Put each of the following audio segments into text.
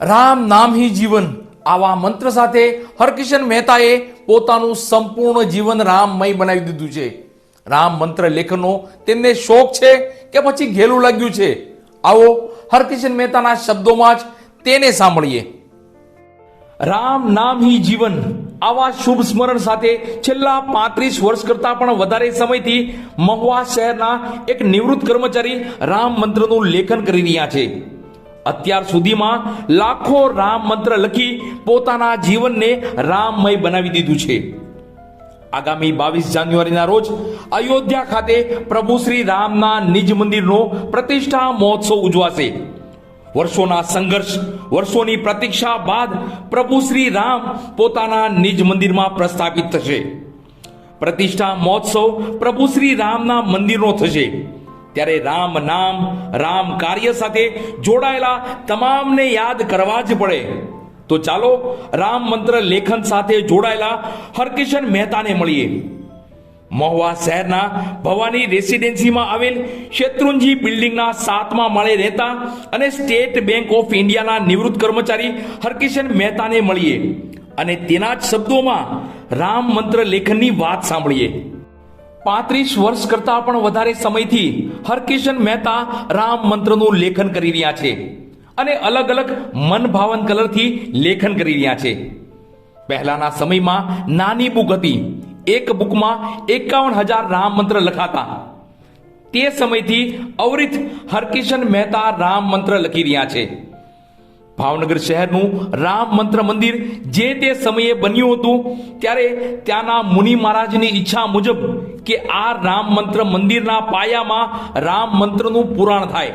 રામ નામ હી જીવન. આવા મંત્ર સાથે હરકિશન મહેતાએ પોતાનું સંપૂર્ણ જીવન રામમય બનાવી દીધું છે. રામ મંત્ર લેખનનો તેમને શોખ છે કે પછી ઘેલું લાગ્યું છે. આવો હરકિશન મહેતાના શબ્દોમાં જ તેને સાંભળીએ. રામ નામ હી જીવન. આવા શુભ સ્મરણ સાથે છેલ્લા પાંત્રીસ વર્ષ કરતા પણ વધારે સમયથી મહુવા શહેરના એક નિવૃત્ત કર્મચારી રામ મંત્રનું લેખન કરી રહ્યા છે. અત્યાર સુધીમાં લાખો રામ મંત્ર લખી પોતાના જીવનને રામમય બનાવી દીધું છે. આગામી બાવીસ જાન્યુઆરીના રોજ અયોધ્યા ખાતે પ્રભુ શ્રી રામના નિજ મંદિરનો પ્રતિષ્ઠા મહોત્સવ ઉજવાશે. વર્ષોના સંઘર્ષ, વર્ષોની પ્રતીક્ષા બાદ પ્રભુ શ્રી રામ પોતાના નિજ મંદિરમાં પ્રસ્થાપિત થશે. પ્રતિષ્ઠા મહોત્સવ પ્રભુ શ્રી રામના મંદિરનો થશે. ત્યારે રામ નામ, રામ કાર્ય સાથે જોડાયેલા તમામને યાદ કરવા જ પડે. તો ચાલો રામ મંત્ર લેખન સાથે જોડાયેલા હરકિશન મહેતાને મળીએ. મહુવા શહેરના ભવાની રેસિડેન્સીમાં આવેલ શેત્રુંજી બિલ્ડિંગના સાતમા માળે રહેતા અને સ્ટેટ બેંક ઓફ ઇન્ડિયાના નિવૃત્ત કર્મચારી હરકિશન મહેતાને મળીએ. અને તેના જ શબ્દોમાં રામ મંત્ર લેખનની વાત સાંભળીએ. પાંત્રીસ વર્ષ કરતા પણ વધારે સમયથી હરકિશન મહેતા રામ મંત્રનું લેખન કરી રહ્યા છે અને અલગ અલગ મન ભાવન કલરથી લેખન કરી રહ્યા છે. પહેલાના સમયમાં નાની બુક હતી. એક બુકમાં એકાવન હજાર રામ મંત્ર લખાતા. તે સમયથી અવરિત હરકિશન મહેતા રામ મંત્ર લખી રહ્યા છે. ભાવનગર શહેરનું રામ મંત્ર મંદિર જે તે સમયે બન્યું હતું, ત્યારે ત્યાંના મુનિ મહારાજની ઈચ્છા મુજબ કે આ રામ મંત્ર મંદિરના પાયામાં રામ મંત્રનું પુરાણ થાય.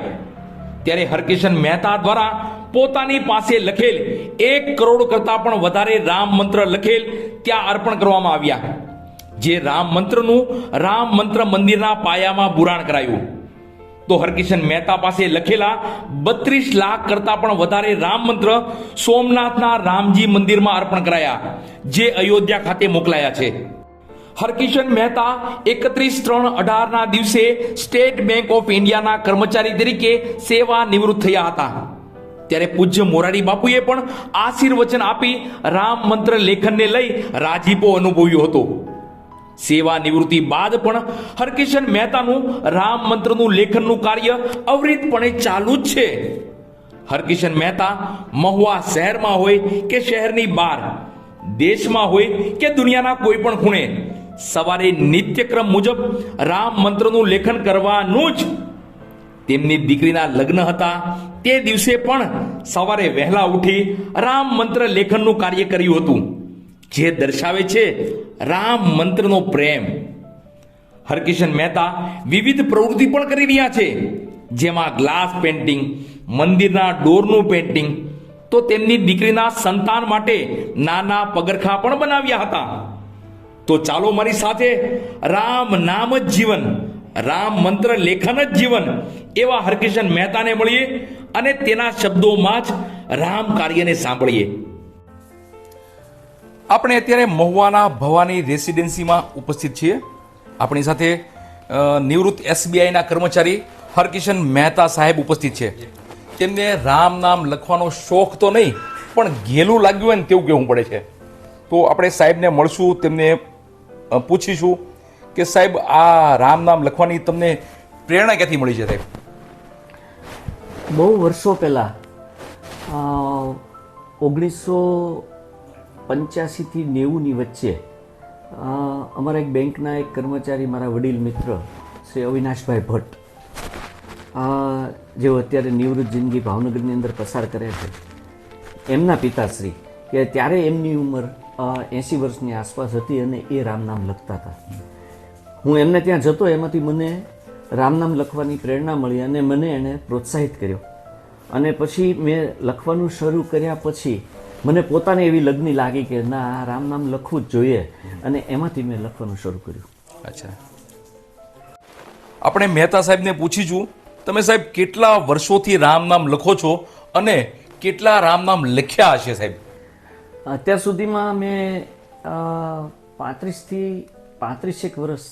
ત્યારે હરકિશન મહેતા દ્વારા પોતાની પાસે લખેલ એક કરોડ કરતા પણ વધારે રામ મંત્ર લખેલ ત્યાં અર્પણ કરવામાં આવ્યા. જે રામ મંત્રનું રામ મંત્ર મંદિરના પાયામાં પુરાણ કરાયું. તો હરકિશન મહેતા પાસે લખેલા બત્રીસ લાખ કરતા પણ વધારે રામ મંત્ર સોમનાથના રામજી મંદિરમાં અર્પણ કરાયા, જે અયોધ્યા ખાતે મોકલાયા છે. હરકિશન મહેતા એકત્રીસ ત્રણ અઢારના દિવસે સ્ટેટ બેંક ઓફ ઇન્ડિયાના કર્મચારી તરીકે સેવા નિવૃત્ત થયા હતા. ત્યારે પૂજ્ય મોરારી બાપુએ પણ આશીર્વચન આપી રામ મંત્ર લેખનને લઈ રાજીપો અનુભવ્યો હતો. સેવા નિવૃત્તિ બાદ પણ હરકિશન મહેતાનું રામ મંત્રનું લેખનનું કાર્ય અવિરતપણે ચાલુ જ છે. હરકિશન મહેતા મહુવા શહેરમાં હોય કે શહેરની બહાર, દેશમાં હોય કે દુનિયાના કોઈ પણ ખૂણે, સવારે નિત્યક્રમ મુજબ રામ મંત્રનું લેખન કરવાનું જ. તેમની દીકરીના લગ્ન હતા તે દિવસે પણ સવારે વહેલા ઉઠી રામ મંત્ર લેખનનું કાર્ય કર્યું હતું. જે દર્શાવે છે રામ મંત્રનો પ્રેમ. હરકિશન મહેતા વિવિધ પ્રવૃત્તિ પણ કરી રહ્યા છે. જેમાં ગ્લાસ પેન્ટિંગ મંદિરના ડોરનું પેન્ટિંગ તો તેમની દીકરીના સંતાન માટે નાના પગરખા પણ બનાવ્યા હતા. તો ચાલો મારી સાથે રામ નામ જ જીવન, રામ મંત્ર લેખન જ જીવન એવા હરકિશન મહેતાને મળીએ અને તેના શબ્દોમાં જ રામ કાર્યને સાંભળીએ. આપણે અત્યારે મહુવાના ભવાની રેસિડેન્સીમાં ઉપસ્થિત છીએ. આપણી સાથે નિવૃત્ત એસબીઆઈના કર્મચારી હરકિશન મહેતા સાહેબ ઉપસ્થિત છે. તેમને રામ નામ લખવાનો શોખ તો નહીં, પણ ઘેલું લાગ્યું હોય ને તેવું કહેવું પડે છે. તો આપણે સાહેબને મળશું, તેમને પૂછીશું કે સાહેબ, આ રામ નામ લખવાની તમને પ્રેરણા ક્યાંથી મળી છે સાહેબ? બહુ વર્ષો પહેલાં ઓગણીસો પંચ્યાસીથી નેવુંની વચ્ચે અમારા એક બેંકના એક કર્મચારી મારા વડીલ મિત્ર, શ્રી અવિનાશભાઈ ભટ્ટ જેઓ અત્યારે નિવૃત્ત જિંદગી ભાવનગરની અંદર પસાર કરે છે. એમના પિતાશ્રી, કે ત્યારે એમની ઉંમર એંસી વર્ષની આસપાસ હતી અને એ રામનામ લખતા હતા. હું એમને ત્યાં જતો, એમાંથી મને રામનામ લખવાની પ્રેરણા મળી અને મને એણે પ્રોત્સાહિત કર્યો. અને પછી મેં લખવાનું શરૂ કર્યા પછી મને પોતાને એવી લગ્ની લાગી કે ના આ રામનામ લખવું જ જોઈએ. અને એમાંથી મેં લખવાનું શરૂ કર્યું. અચ્છા. આપણે મહેતા સાહેબને પૂછી છું તમે સાહેબ કેટલા વર્ષોથી રામ નામ લખો છો અને કેટલા રામ નામ લખ્યા હશે સાહેબ? અત્યાર સુધીમાં મેં પાંત્રીસથી પાંત્રીસેક વર્ષ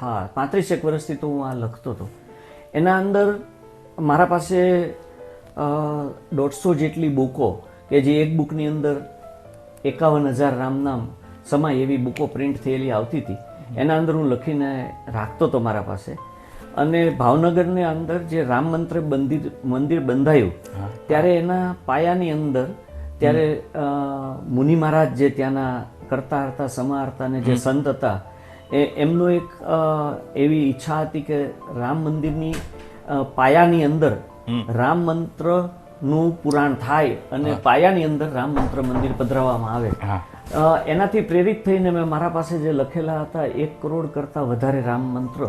હા પાંત્રીસેક વર્ષથી તો હું આ લખતો હતો. એના અંદર મારા પાસે દોઢસો જેટલી બુકો કે જે એક બુકની અંદર એકાવન હજાર રામનામ સમાય એવી બુકો પ્રિન્ટ થયેલી આવતી હતી એના અંદર હું લખીને રાખતો હતો મારા પાસે. અને ભાવનગરની અંદર જે રામ મંત્ર મંદિર મંદિર બંધાયું ત્યારે એના પાયાની અંદર ત્યારે મુનિ મહારાજ જે ત્યાંના કરતા હતા સમા હતા અને જે સંત હતા એ એમનો એક એવી ઈચ્છા હતી કે રામ મંદિરની પાયાની અંદર રામ મંત્રનું પુરાણ થાય અને પાયાની અંદર રામ મંત્ર મંદિર પધરાવવામાં આવે. એનાથી પ્રેરિત થઈને મેં મારા પાસે જે લખેલા હતા એક કરોડ કરતાં વધારે રામ મંત્ર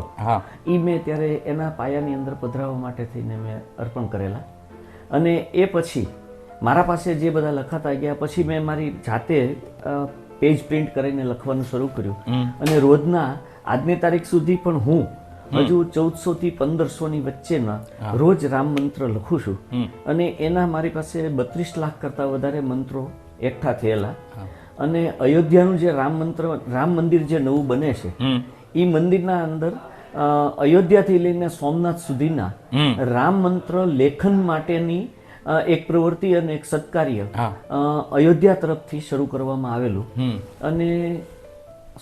એ મેં ત્યારે એના પાયાની અંદર પધરાવવા માટે થઈને મેં અર્પણ કરેલા. અને એ પછી મારા પાસે જે બધા લખાતા ગયા પછી મેં મારી જાતે પેજ પ્રિન્ટ કરીને લખવાનું શરૂ કર્યું. અને રોજના આજની તારીખ સુધી પણ હું હજુ ચૌદસો થી પંદરસો ની વચ્ચેના રોજ રામ મંત્ર લખું છું. અને એના મારી પાસે બત્રીસ લાખ કરતા વધારે મંત્રો એકઠા થયેલા. અને અયોધ્યાનું જે રામ મંત્ર રામ મંદિર જે નવું બને છે એ મંદિરના અંદર અયોધ્યાથી લઈને સોમનાથ સુધીના રામ મંત્ર લેખન માટેની એક પ્રવૃત્તિ અને એક સત્કાર્ય અયોધ્યા તરફથી શરૂ કરવામાં આવેલું. અને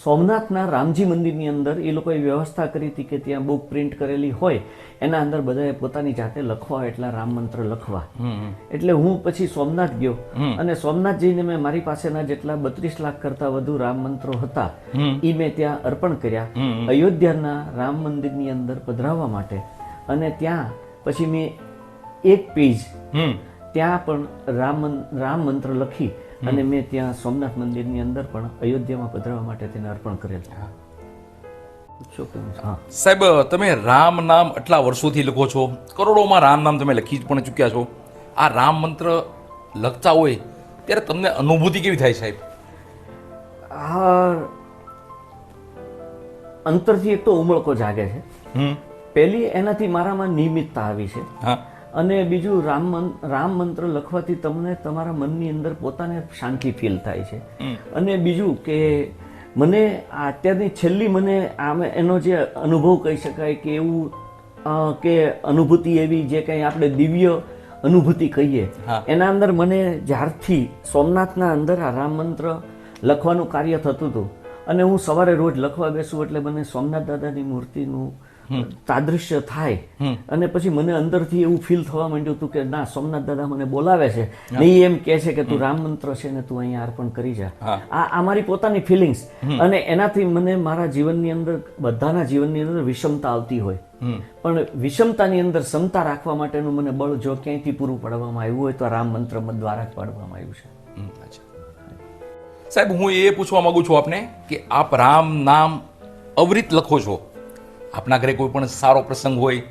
સોમનાથના રામજી મંદિરની અંદર એ લોકોએ વ્યવસ્થા કરી હતી કે ત્યાં બુક પ્રિન્ટ કરેલી હોય એના અંદર બધાએ પોતાની જાતે લખવા એટલા રામ મંત્ર લખવા. એટલે હું પછી સોમનાથ ગયો. અને સોમનાથ જઈને મેં મારી પાસેના જેટલા બત્રીસ લાખ કરતા વધુ રામ મંત્રો હતા એ મેં ત્યાં અર્પણ કર્યા. અયોધ્યાના રામ મંદિરની અંદર પધરાવવા માટે. અને ત્યાં પછી મેં એક પેજ ત્યાં પણ રામ રામ મંત્ર લખી અને મેં ત્યાં સોમનાથ મંદિરની અંદર પણ અયોધ્યામાં પધરાવવા માટે તેને અર્પણ કરેલ? હા. સાહેબ તમે રામ નામ આટલા વર્ષોથી લખો છો. કરોડોમાં રામ નામ તમે લખી પણ ચૂક્યા છો. આ રામ મંત્ર લખતા હોય ત્યારે તમને અનુભૂતિ કેવી થાય સાહેબ? આ અંતરથી એક તો ઉમળકો જાગે છે. હમ. પહેલી એનાથી મારામાં નિયમિતતા આવી છે. હા. અને બીજું રામ રામ મંત્ર લખવાથી તમને તમારા મનની અંદર પોતાને શાંતિ ફીલ થાય છે. અને બીજું કે મને આ અત્યારની છેલ્લી મને આમ એનો જે અનુભવ કહી શકાય કે એવું કે અનુભૂતિ એવી જે કંઈ આપણે દિવ્ય અનુભૂતિ કહીએ એના અંદર મને જ્યારથી સોમનાથના અંદર આ રામ મંત્ર લખવાનું કાર્ય થતું હતું. અને હું સવારે રોજ લખવા બેસું એટલે મને સોમનાથ દાદાની મૂર્તિનું તાદૃશ્ય થાય. અને પછી મને અંદરથી એવું ફીલ થવા માંડ્યું હતું કે ના સોમનાથ દાદા મને બોલાવે છે. ને એમ કહે છે કે તું રામ મંત્ર છે ને તું અહીંયા અર્પણ કરી જા. આ અમારી પોતાની ફિલિંગ્સ અને એનાથી મને મારા જીવનની અંદર બધાના જીવનની અંદર વિષમતા આવતી હોય. પણ વિષમતાની અંદર સમતા રાખવા માટેનું મને બળ જો ક્યાંયથી પૂરું પાડવામાં આવ્યું હોય તો રામ મંત્ર દ્વારા જ પાડવામાં આવ્યું છે. સાહેબ હું એ પૂછવા માંગુ છું આપને કે આપ રામ નામ અવરિત લખો છો. આપના ઘરે કોઈ પણ સારો પ્રસંગ હોય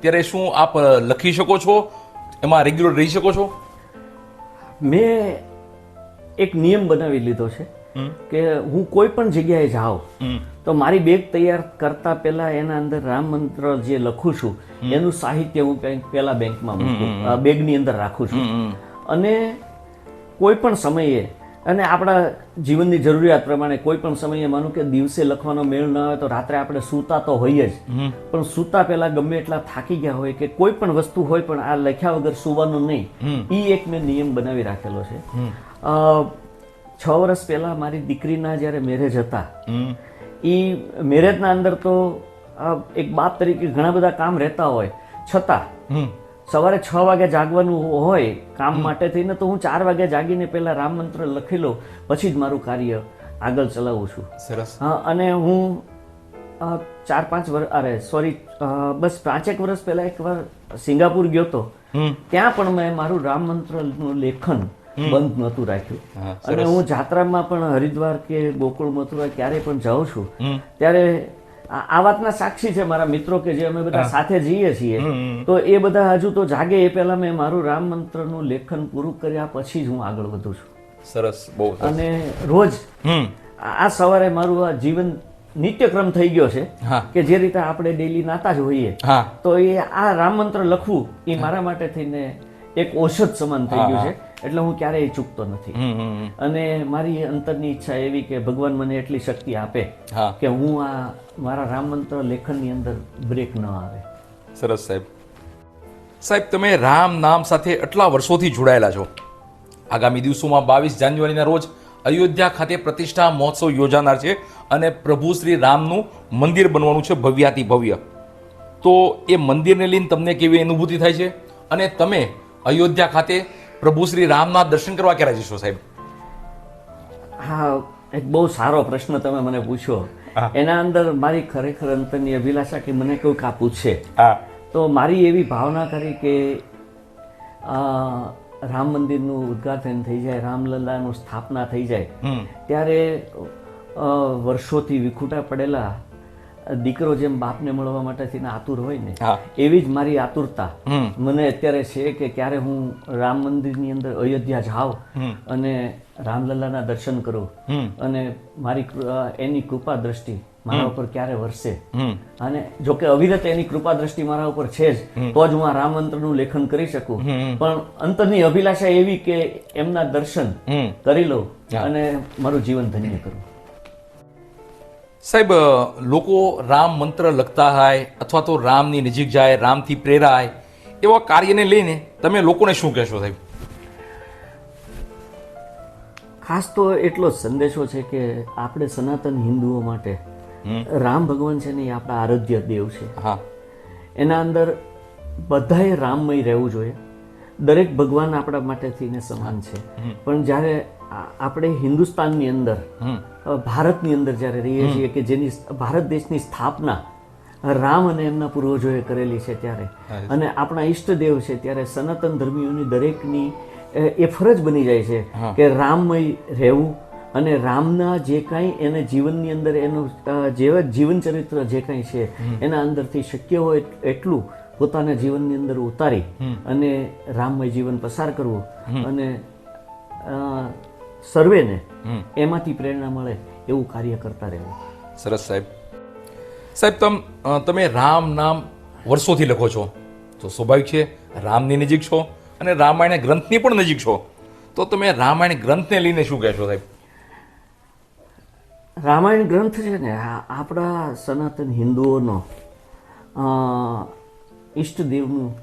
ત્યારે શું આપ લખી શકો છો? એમાં રેગ્યુલર રહી શકો છો? મેં એક નિયમ બનાવી લીધો છે કે હું કોઈ પણ જગ્યાએ જાઉં તો મારી બેગ તૈયાર કરતા પહેલા એના અંદર રામ મંત્ર જે લખું છું એનું સાહિત્ય હું પહેલા બેંકમાં મૂકું બેગની અંદર રાખું છું. અને કોઈ પણ સમયે અને આપણા જીવનની જરૂરિયાત પ્રમાણે કોઈ પણ સમયે માનું કે દિવસે લખવાનો મેળ ન આવે તો રાત્રે આપણે સૂતા તો હોઈએ જ. પણ સૂતા પહેલા ગમે એટલા થાકી ગયા હોય કે કોઈ પણ વસ્તુ હોય પણ આ લખ્યા વગર સૂવાનું નહીં. એ એક મેં નિયમ બનાવી રાખેલો છે. છ વર્ષ પહેલા મારી દીકરીના જ્યારે મેરેજ હતા એ મેરેજના અંદર તો એક બાપ તરીકે ઘણા બધા કામ રહેતા હોય. છતાં સવારે છ વાગે જાગવાનું હોય કામ માટે થઈને તો હું ચાર વાગે જાગીને પહેલા રામ મંત્ર લખી લઉં પછી જ મારું કાર્ય આગળ ચલાવું છું. સરસ. હા અને હું ચાર પાંચ વર્ષ અરે સોરી બસ પાંચેક વર્ષ પહેલા એક વાર સિંગાપુર ગયો તો ત્યાં પણ મેં મારું રામ મંત્રનું લેખન બંધ નહોતું રાખ્યું. અને હું જાત્રામાં પણ હરિદ્વાર કે ગોકુળ મથુરા ક્યારે પણ જાઉં છું ત્યારે આ આ વાતના સાક્ષી છે મારા મિત્રો કે જે અમે બધા સાથે જઈએ છીએ. તો એ બધા હજુ તો જાગે. એ પહેલા મેં મારું રામ મંત્રનું લેખન પૂરું કર્યા પછી જ હું આગળ વધું છું. સરસ. બહુ અને રોજ આ આ સવારે મારું આ જીવન નિત્યક્રમ થઈ ગયો છે કે જે રીતે આપણે ડેલી નાતા જ હોઈએ. તો એ આ રામ મંત્ર લખવું એ મારા માટે થઈને એક ઔષધ સમાન થઈ ગયું છે. એટલે હું ક્યારેય ચૂકતો નથી. અને મારી અંતરની ઈચ્છા એવી કે ભગવાન મને એટલી શક્તિ આપે કે હું આ મારા રામ મંત્ર લેખનની અંદર બ્રેક ન આવે. સરસ સાહેબ. સાહેબ તમે રામ નામ સાથે આટલા વર્ષોથી જોડાયેલા છો. આગામી દિવસોમાં બાવીસ જાન્યુઆરીના રોજ અયોધ્યા ખાતે પ્રતિષ્ઠા મહોત્સવ યોજાનાર છે અને પ્રભુ શ્રી રામનું મંદિર બનવાનું છે ભવ્યાતિ ભવ્ય. તો એ મંદિરને લઈને તમને કેવી અનુભૂતિ થાય છે? અને તમે અયોધ્યા ખાતે પ્રભુ શ્રી રામના દર્શન કરવા ક્યારે જશો સાહેબ? હા એક બહુ સારો પ્રશ્ન તમે મને પૂછ્યો એના અંદર મારી ખરેખર અંતરની અભિલાષા કે મને કોઈ આ પૂછે તો મારી એવી ભાવના કરી કે રામ મંદિરનું ઉદ્ઘાટન થઈ જાય રામલલ્લાનું સ્થાપના થઈ જાય. ત્યારે વર્ષોથી વિખૂટા પડેલા દીકરો જેમ બાપને મળવા માટે આતુર હોય ને એવી જ મારી આતુરતા. મને અત્યારે છે કે ક્યારે હું રામ મંદિરની અંદર અયોધ્યા જાઉં અને રામલલ્લાના દર્શન કરું અને મારી એની કૃપા દ્રષ્ટિ મારા ઉપર ક્યારે વરસે. અને જો કે અવિરત એની કૃપા દ્રષ્ટિ મારા ઉપર છે જ તો જ હું આ રામ મંત્રનું લેખન કરી શકું. પણ અંતરની અભિલાષા એવી કે એમના દર્શન કરી લઉં અને મારું જીવન ધન્ય કરું. સાહેબ લોકો રામ મંત્ર લખતા હોય અથવા તો રામની નજીક જાય રામથી પ્રેરાય એવા કાર્યને લઈને તમે લોકોને શું કહેશો સાહેબ? ખાસ તો એટલો જ સંદેશો છે કે આપણે સનાતન હિન્દુઓ માટે રામ ભગવાન છે ને એ આપણા આરાધ્ય દેવ છે. હા. એના અંદર બધાએ રામમય રહેવું જોઈએ. દરેક ભગવાન આપણા માટેથી ને સમાન છે. પણ જ્યારે આપણે હિન્દુસ્તાનની અંદર ભારતની અંદર જ્યારે રહીએ છીએ કે જેની ભારત દેશની સ્થાપના રામ અને એમના પૂર્વજોએ કરેલી છે ત્યારે. અને આપણા ઈષ્ટદેવ છે ત્યારે સનાતન ધર્મીઓની દરેકની એ ફરજ બની જાય છે કે રામમય રહેવું અને રામના જે કાંઈ એને જીવનની અંદર એનું જે જેવા જીવન ચરિત્ર જે કાંઈ છે એના અંદરથી શક્ય હોય એટલું પોતાના જીવનની અંદર ઉતારી અને રામમય જીવન પસાર કરવું અને સર્વેને એમાંથી પ્રેરણા મળે એવું કાર્ય કરતા રહેવું. સરસ સાહેબ. સાહેબ તમ તમે રામ નામ વર્ષોથી લખો છો. તો સ્વાભાવિક છે રામની નજીક છો અને રામાયણ ગ્રંથની પણ નજીક છો. તો તમે રામાયણ ગ્રંથને લઈને શું કહેશો સાહેબ? રામાયણ ગ્રંથ છે ને આપણા સનાતન હિન્દુઓનો ઈષ્ટદેવનું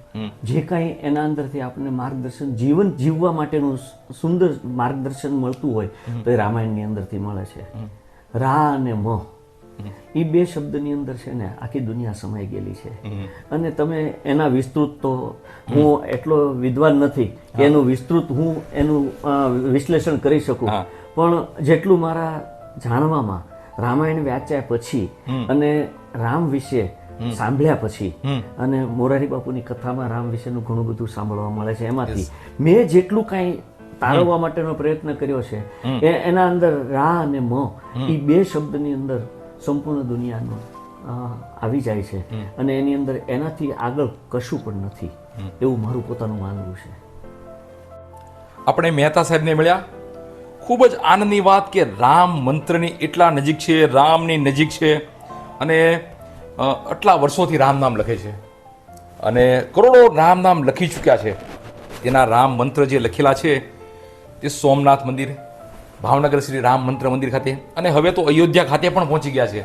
જે કાંઈ એના અંદરથી આપણને માર્ગદર્શન જીવન જીવવા માટેનું સુંદર માર્ગદર્શન મળતું હોય તો એ રામાયણની અંદરથી મળે છે. રા અને મ. એ બે શબ્દની અંદર છે ને આખી દુનિયા સમાઈ ગયેલી છે. અને તમે એના વિસ્તૃત તો હું એટલો વિદ્વાન નથી કે એનું વિસ્તૃત હું એનું વિશ્લેષણ કરી શકું. પણ જેટલું મારા જાણવામાં રામાયણ વાંચ્યા પછી અને રામ વિશે સાંભળ્યા પછી અને મોરારી બાપુની કથામાં રામ વિશેનું ઘણું બધું સાંભળવા મળે છે એમાંથી. મેં જેટલું કાંઈ તારવવા માટેનો પ્રયત્ન કર્યો છે એ એના અંદર રા અને મ એ બે શબ્દની અંદર સંપૂર્ણ દુનિયાનો આવી જાય છે. અને એની અંદર એનાથી આગળ કશું પણ નથી એવું મારું પોતાનું માનવું છે. આપણે મહેતા સાહેબને મળ્યા. ખૂબ જ આનંદની વાત કે રામ મંત્રની એટલા નજીક છે રામની નજીક છે. અને આટલા વર્ષોથી રામ નામ લખે છે. અને કરોડો રામ નામ લખી ચૂક્યા છે. તેના રામ મંત્ર જે લખેલા છે, તે સોમનાથ મંદિર, ભાવનગર શ્રી રામ મંત્ર મંદિર ખાતે. અને હવે તો અયોધ્યા ખાતે પણ પહોંચી ગયા છે.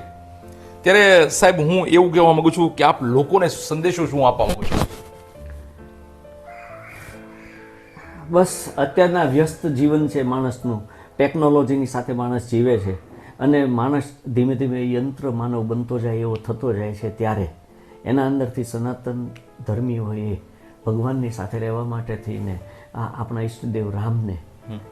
ત્યારે સાહેબ, હું એવું કહેવા માંગુ છું કે આપ લોકોને સંદેશો શું આપવા માંગુ છું? બસ, અત્યારના વ્યસ્ત જીવન છે માણસનું. ટેકનોલોજીની સાથે માણસ જીવે છે. અને માણસ ધીમે ધીમે યંત્ર માનવ બનતો જાય એવો થતો જાય છે ત્યારે. એના અંદરથી સનાતન ધર્મીઓએ ભગવાનની સાથે રહેવા માટે થઈને આ આપણા ઈષ્ટદેવ રામને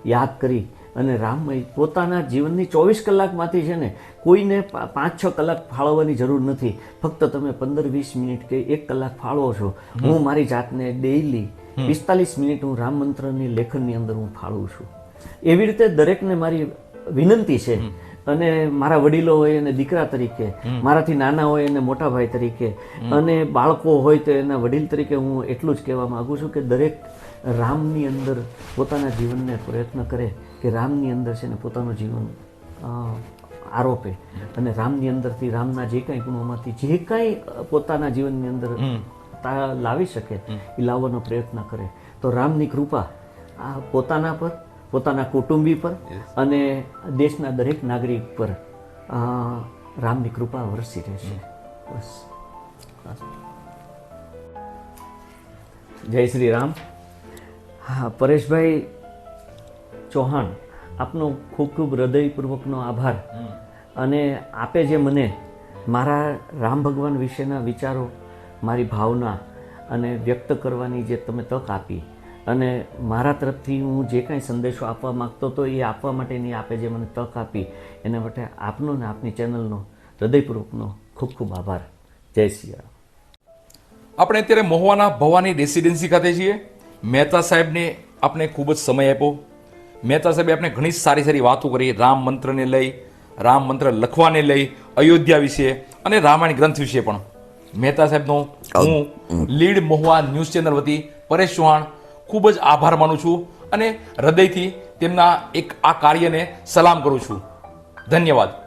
યાદ કરી અને રામમય પોતાના જીવનની ચોવીસ કલાકમાંથી છે ને કોઈને પાંચ છ કલાક ફાળવવાની જરૂર નથી. ફક્ત તમે પંદર વીસ મિનિટ કે એક કલાક ફાળવો છો. હું મારી જાતને ડેઇલી પિસ્તાલીસ મિનિટ હું રામ મંત્રની લેખનની અંદર હું ફાળવું છું. એવી રીતે દરેકને મારી વિનંતી છે અને મારા વડીલો હોય એને દીકરા તરીકે મારાથી નાના હોય એને મોટા ભાઈ તરીકે અને બાળકો હોય તો એના વડીલ તરીકે હું એટલું જ કહેવા માંગુ છું કે દરેક રામની અંદર પોતાના જીવનને પ્રયત્ન કરે કે રામની અંદર છે ને પોતાનું જીવન આરોપે. અને રામની અંદરથી રામના જે કાંઈ ગુણોમાંથી જે કાંઈ પોતાના જીવનની અંદર લાવી શકે એ લાવવાનો પ્રયત્ન કરે. તો રામની કૃપા આ પોતાના પર પોતાના કુટુંબી પર અને દેશના દરેક નાગરિક પર રામની કૃપા વરસી રહેશે. બસ. જય શ્રી રામ. હા પરેશભાઈ ચૌહાણ આપનો ખૂબ ખૂબ હૃદયપૂર્વકનો આભાર. અને આપે જે મને મારા રામ ભગવાન વિશેના વિચારો મારી ભાવના અને વ્યક્ત કરવાની જે તમે તક આપી અને મારા તરફથી હું જે કાંઈ સંદેશો આપવા માગતો હતો એ આપવા માટેની આપે જે મને તક આપી એના માટે આપનો ને આપની ચેનલનો હૃદયપૂર્વકનો ખૂબ ખૂબ આભાર. જય શ્રી રામ. આપણે અત્યારે મહુવાના ભવાની રેસિડેન્સી ખાતે છીએ. મહેતા સાહેબને આપણે ખૂબ જ સમય આપ્યો. મહેતા સાહેબે આપણે ઘણી સારી સારી વાતો કરી રામ મંત્રને લઈ રામ મંત્ર લખવાને લઈ અયોધ્યા વિશે અને રામાયણ ગ્રંથ વિશે પણ. મહેતા સાહેબનો હું લીડ મહુવા ન્યૂઝ ચેનલ વતી પરેશ ચૌહાણ ખૂબ જ આભાર માનું છું અને હૃદયથી તેમના એક આ કાર્યને સલામ કરું છું. ધન્યવાદ.